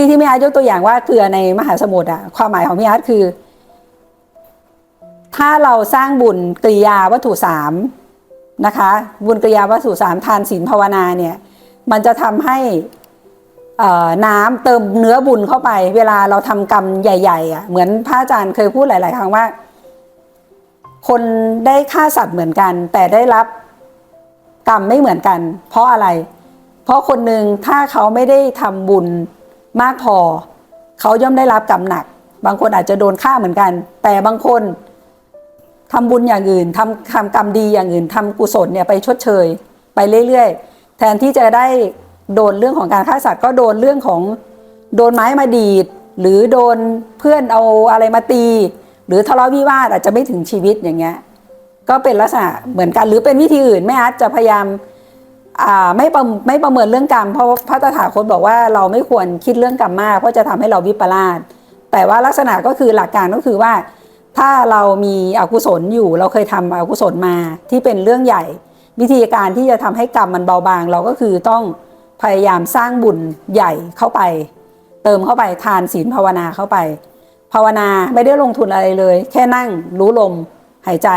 กี้ที่พี่อาร์ตยกตัวอย่างว่าเกลือในมหาสมุทรอะความหมายของพี่อาร์ตคือ ถ้าเราสร้างบุญกริยาวัตถุสามนะคะ บุญกริยาวัตถุสามทานศีลภาวนาเนี่ย มันจะทำให้น้ำเติมเนื้อบุญเข้าไป เวลาเราทำกรรมใหญ่ๆอะเหมือนพระอาจารย์เคยพูดหลาย ๆ ครั้งว่า คนได้ฆ่าสัตว์เหมือนกัน แต่ได้รับกรรมไม่เหมือนกัน เพราะอะไร เพราะคนหนึ่งถ้าเขาไม่ได้ทำบุญ มากพอ เขาย่อมได้รับกรรมหนัก บางคนอาจจะโดนฆ่าเหมือนกัน แต่บางคนทำบุญอย่างอื่นทำทำกรรมดีอย่างอื่นทำกุศลเนี่ยไปชดเชย ไปเรื่อยๆ แทนที่จะได้โดนเรื่องของการฆ่าสัตว์ก็โดนเรื่องของโดนไม้มาดีด หรือโดนเพื่อนเอาอะไรมาตี หรือทะเลาะวิวาทอาจจะไม่ถึงชีวิตอย่างเงี้ยก็เป็นลักษณะเหมือนกันหรือเป็นวิธีอื่นแม่อาร์ตจะพยายาม ไม่ประไม่ประเมินเรื่องกรรมเพราะพระตถาคตบอกว่าเราไม่ควรคิดเรื่องกรรมมาก เพราะจะทำให้เราวิปลาสแต่ว่าลักษณะก็คือหลักการก็คือว่า ถ้าเรามีอกุศลอยู่ เราเคยทำอกุศลมาที่เป็นเรื่องใหญ่ วิธีการที่จะทำให้กรรมมันเบาบาง เราก็คือต้องพยายามสร้างบุญใหญ่เข้าไป เติมเข้าไปทานศีลภาวนาเข้าไป ภาวนาไม่ได้ลงทุนอะไรเลย แค่นั่งรู้ลมหายใจ